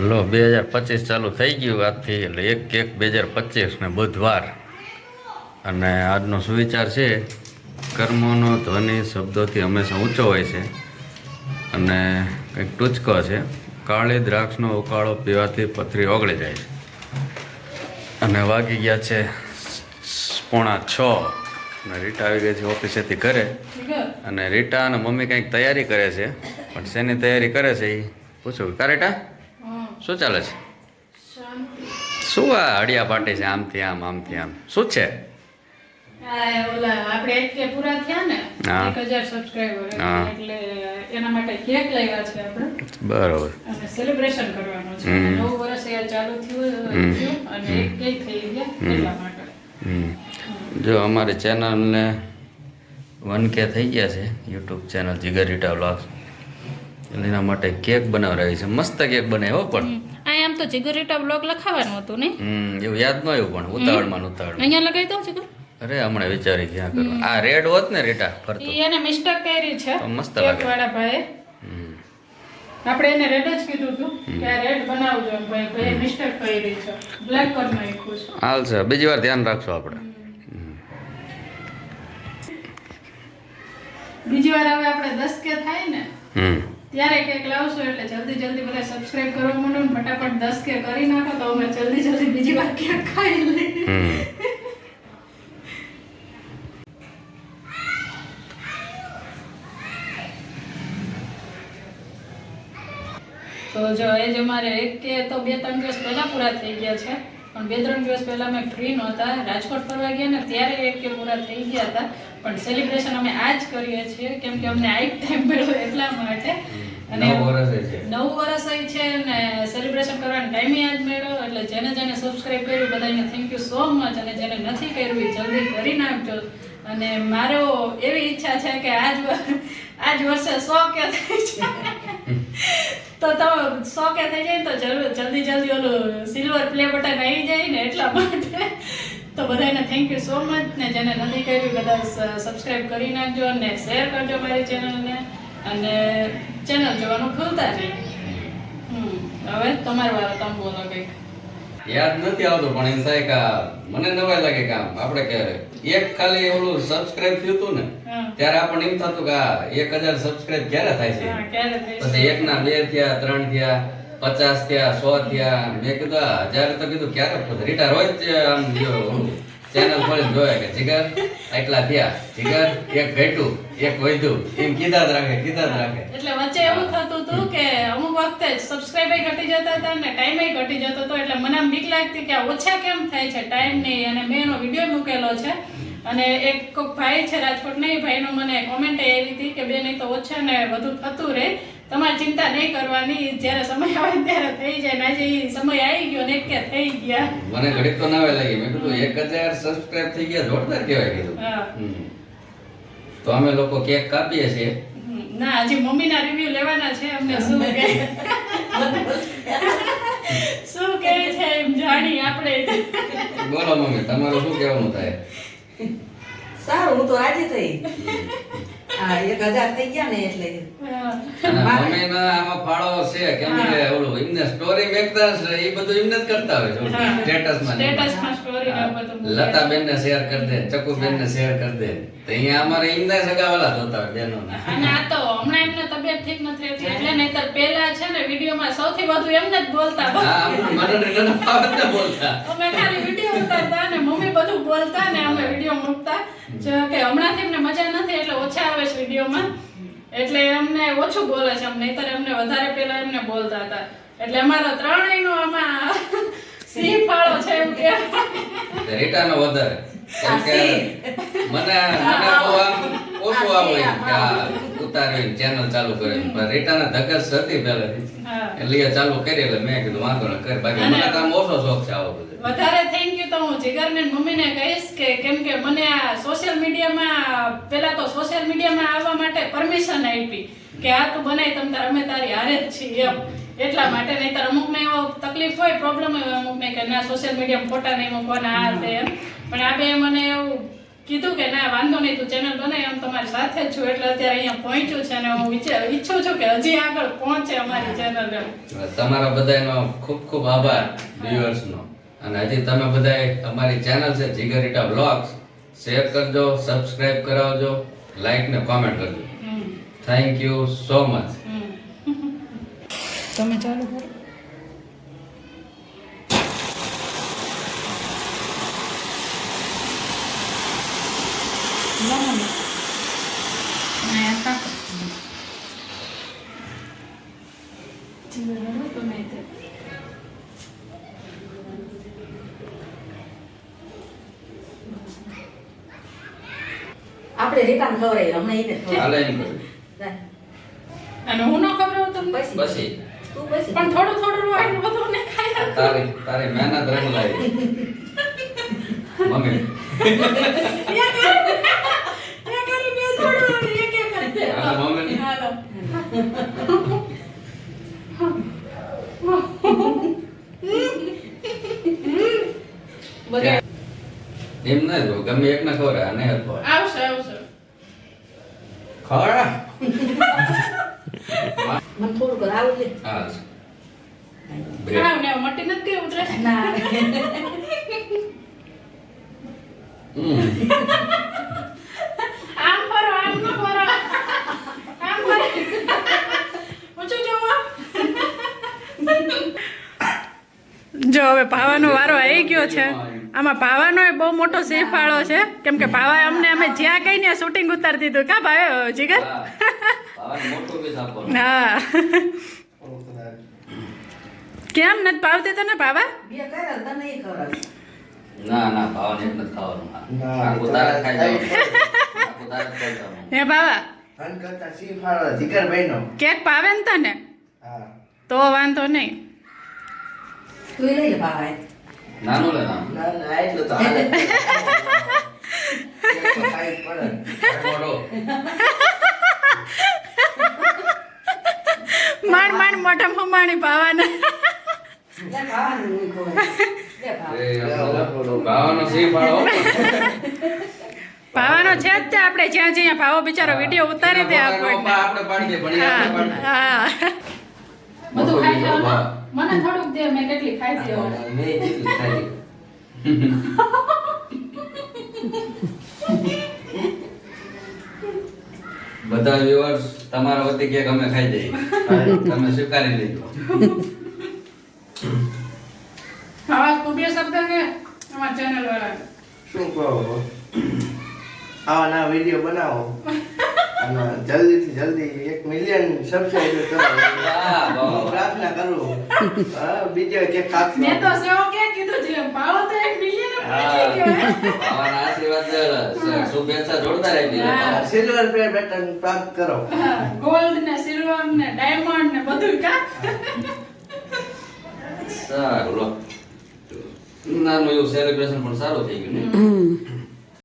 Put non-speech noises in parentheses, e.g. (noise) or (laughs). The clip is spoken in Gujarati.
લો, બે હજાર પચીસ ચાલુ થઈ ગયું આજથી, એટલે એક એક, બે હજાર પચીસ ને બુધવાર. અને આજનો સુવિચાર છે, કર્મોનો, ધ્વનિ, શબ્દોથી હંમેશા ઊંચો હોય છે. અને કંઈક ટૂચકો છે, કાળી દ્રાક્ષનો ઉકાળો પીવાથી પથરી ઓગળી જાય છે. અને વાગી ગયા છે પોણા છ. અને રીટા આવી ગઈ છે ઓફિસેથી ઘરે. અને રીટા અને મમ્મી કંઈક તૈયારી કરે છે, પણ શેની તૈયારી કરે છે એ પૂછું. કા રીટા? શું ચાલે છે? શું આ અડિયા પાટી છે? આમથી આમ આમથી આમ. શું છે? બરોબર. જો અમારી ચેનલને વન કે થઈ ગયા છે YouTube channel Jigar Rita vlogs એના માટે કેક બનાવરાવી છે. મસ્ત કેક બનાવ્યો પણ. આ આમ તો જીગરીટા બ્લોગ લખાવાનું હતું ને? હમ, એવું યાદ ન આવ્યું પણ ઉતાવળમાં ઉતાવળ અહીંયા લગાવી દઉં જીગર અરે હમણાં વિચારી ક્યાં કરવા આ રેડ હોત ને રીટા ફરતો. એને મિસ્ટેક કરી છે મસ્ત લાગે. વાળા ભાઈ આપણે એને રેડ જ કીધું હતું કે આ રેડ બનાવજો ભાઈ ભાઈ મિસ્ટેક કરી છે. બ્લેક કરી નાખ્યું છે. હાલશે બીજી વાર ધ્યાન રાખશો આપણે. બીજી વાર હવે આપણે દસ કે થાય ને હમ. ત્યારે કેક લાવશું એટલે જલ્દી જલ્દી બધા સબસ્ક્રાઇબ કરવા માંડો ને ફટાફટ દસ કે કરી નાખો તો અમે જલ્દી જલ્દી બીજી વાર ક્યાંક ખાઈ લઈએ. તો જો એ જ અમારે એક કે તો બે ત્રણ દિવસ પહેલા પૂરા થઈ ગયા છે. પણ બે ત્રણ દિવસ પહેલા અમે ફ્રી નહોતા. રાજકોટ ફરવા ગયા ને ત્યારે એક કે પૂરા થઈ ગયા હતા. પણ સેલિબ્રેશન અમે આજ કરીએ છીએ કેમ કે અમને આઈટ ટાઈમ મળ્યો એટલા માટે. અને નવ વર્ષે થઈ છે ને સેલિબ્રેશન કરવાનો ટાઈમે આજ મળ્યો. એટલે જેને જેને સબસ્ક્રાઇબ કર્યું બધાને થેન્ક યુ સો મચ અને જેને નથી કર્યું એ જલ્દી કરી નાખજો. અને મારો એવી ઈચ્છા છે કે આજ આજ વર્ષે સો કે થઈ જાય. તો તો સો થઈ જાય તો જરૂર જલ્દી જલ્દી ઓલું સિલ્વર પ્લે બટન આવી જાય ને એટલા માટે. તો બધાને થેન્ક યુ સો મચ ને જેને નથી કર્યું, બધા સબસ્ક્રાઇબ કરી નાખજો અને શેર કરજો મારી ચેનલને અને ચેનલ જોવાનું ભૂલતા નહીં. હવે તમારો વારો તમે બોલો કંઈક. યાદ નથી આવતું પણ એમ થાય કે મને નવાય લાગે કે આમ. આપણે કે એક ખાલી ઓલું સબસ્ક્રાઇબ થયું હતું ને ત્યારે આપણને એમ થતું કે આ એક હજાર સબસ્ક્રાઇબ ક્યારે થાય છે? પછી એક ના બે થયા ત્રણ થયા પચાસ થયા સો થયા. મેં કીધું હજાર તો કીધું ક્યારે રિટાયર હોય જ આમ ચેનલ ખોલી જોયા કે જીગર એટલા થયા, જીગર એક ઘટ્યું, એક વધ્યું. એમ કીધા જ રાખે, કીધા જ રાખે. એટલે વચ્ચે એવું થતું હતું કે અમુક વખતે સબસ્ક્રાઇબ ઘટી જતા હતા ને ટાઈમ ઘટી જતો હતો. એટલે મને બીક લાગતી કે ઓછા કેમ થાય છે ટાઈમ નહીં અને મેં એનો વીડિયો મૂકેલો છે. અને એક કોઈક ભાઈ છે રાજકોટ નહીં ભાઈનો મને કોમેન્ટ આવી હતી કે બેન, એ તો ઓછા ને બધું થતું રહે તમારે ચિંતા નહીં કરવાની. જ્યારે સમય આવે ત્યારે થઈ જાય. ને આજે સમય આવી ગયો ને એક કે થઈ ગયા. મને ઘડીક તો નવાઈ લાગી. મેં કીધું એક હજાર સબસ્ક્રાઇબ થઈ ગયા જોરદાર કહેવાય કીધું. તો અમે લોકો કેક કાપીએ છીએ. ના હજી મમ્મીના રિવ્યુ લેવાના છે. અમને શું કહે. શું કહે છે એમ જાણી આપણે. બોલો મમ્મી તમારું શું કહેવાનું થાય? સારું હું તો આજે થઈ. હા એક હજાર થઈ ગયા ને એટલે મમ્મીનો આમાં ફાળો છે કેમ કે ઓલું એમને સ્ટોરી મેકતા એ બધું એમને જ કરતા હોય. સ્ટેટસમાં. સ્ટેટસમાં લતા બેન ને શેર કરી દે ચકુ બેન ને શેર કરી દે. તો અહીંયા અમારે એમના સગાવાલા જોતા હોય બેનો અને આ તો હમણાં એમને તબિયત ઠીક નથી રહેતી એટલે નહીતર પહેલા છે ને વિડીયોમાં સૌથી વધુ એમને જ બોલતા હા મને મને ફાવત ને બોલતા. અમે ખાલી વીડિયો ઉતારતા અને મમ્મી બધું બોલતા ને અમે વીડિયો મૂકતા. જો કે હમણાંથી એમને મજા નથી એટલે ઓછા આવે છે વિડીયોમાં. એટલે અમને ઓછું બોલે છે અમને નહીતર એમને વધારે પહેલા એમને બોલતા હતા. એટલે અમારા ત્રણેયનો આમાં સિંહ ફાળો છે એમ કે. રીટાનો વધારે. મને મને તો આમ ઓછું આવે કે ઉતારી ચેનલ ચાલુ કરે પણ રીટાના ધગસ હતી પહેલાથી. એટલે એ ચાલુ કરી એટલે મેં કીધું વાંધો ન કર. બાકી મને કામ ઓછો શોખ છે આવો બધો. વધારે થેન્ક યુ તો હું જીગરને ને મમ્મીને કહીશ કે કેમ કે મને આ સોશિયલ મીડિયામાં પેલા તો સોશિયલ મીડિયામાં આવવા માટે પરમિશન આપી કે આ તું બનાય તમ તાર અમે તારી હારે જ છીએ એમ. એટલા માટે નહીંતર અમુકને એવો તકલીફ હોય પ્રોબ્લેમ હોય અમુકને કે ના સોશિયલ મીડિયામાં ફોટા નહીં મૂકવાના આ તે એમ. પણ આ બે મને એવું કીધું કે ના વાંધો નહીં તું ચેનલ બનાવી આમ તમારી સાથે જ છું. એટલે અત્યારે અહીંયા પહોંચ્યું છે અને હું વિચાર ઈચ્છું છું કે હજી આગળ પહોંચે અમારી ચેનલ તમારા બધાનો ખૂબ ખૂબ આભાર વ્યુઅર્સનો અને હજી તમે બધાએ અમારી ચેનલ છે જીગરીટા બ્લોગ્સ શેર કરજો સબસ્ક્રાઇબ કરાવજો લાઈક ને કોમેન્ટ કરજો. થેન્ક યુ સો મચ તમે ચાલુ કરો આપણે રીટાને ખવડાવી હમણાં એને હાલે ખવડાવી એમ કર્યું જા. અને હું ન ખબર તમને પછી પછી તું પછી પણ થોડું થોડું હોય બધું ને ખાઈ તારી તારી મહેનત રંગ લાવી મમ્મી. એમ ના જો ગમે એક ના ખબર ને આવશે આવશે. ખવડા મને થોડુંક આવું હા હા ને મટી નથી ગઈ ઉતરે? ના. આમ ફરો આમ ન ફરો. આમ ફરો. ઊંચું જોવો? જો હવે પાવાનો વારો આવી ગયો છે. આમાં ભાવાનો એ બહુ મોટો ફાળો છે. કેમ કે ભાવા અમને અમે જ્યાં કઈ ને શૂટિંગ ઉતારી દીધું. કા ભાવે જીગર? હા. ભાવાને મોટું પીસ આપવાનું. હા. કેમ નથી ભાવતી તને ખવડાવશે. ના ના ભાવા ને નથી ખાવાનું તારે ખાઈ હે જીગરભાઈનો. કેક પાવે ને તને? તો વાંધો નહીં. તું લઈ લે બાબા નાનું લે ના, ના, એટલું તો (laughs) મોટા મમ્માણી ભાવાને ભાવાનો છે જ તે આપણે જ્યાં જ્યાં ભાવો બિચારો વીડિયો ઉતારી દે આપણને. હા બધું ખાઈ મને થોડુંક દે મેં કેટલી ખાઈ દે મેં. (laughs) બધા viewers તમારા વતી કેક અમે ખાઈ જઈએ તમે સ્વીકારી લેજો. આવા તું બે શબ્દ કે અમારા ચેનલ વાળા શું કહો? આવા ના વીડિયો બનાવો. અને જલ્દીથી જલ્દી એક મિલિયન કરો. (laughs) હું પ્રાર્થના કરું. (laughs) હા, બીજો કે કાપશો. મેં તો સેવો કે કીધું છે? ભાવો તો એક મિલિયન હા, આશીર્વાદ શુભેચ્છા જોડતા રહેજો સિલ્વર પ્લે બટન પ્રાપ્ત કરો. ગોલ્ડ ને સિલ્વર ને ડાયમંડ ને બધું કા? સારું નાનું એવું સેલિબ્રેશન પણ સારું થઈ ગયું ને?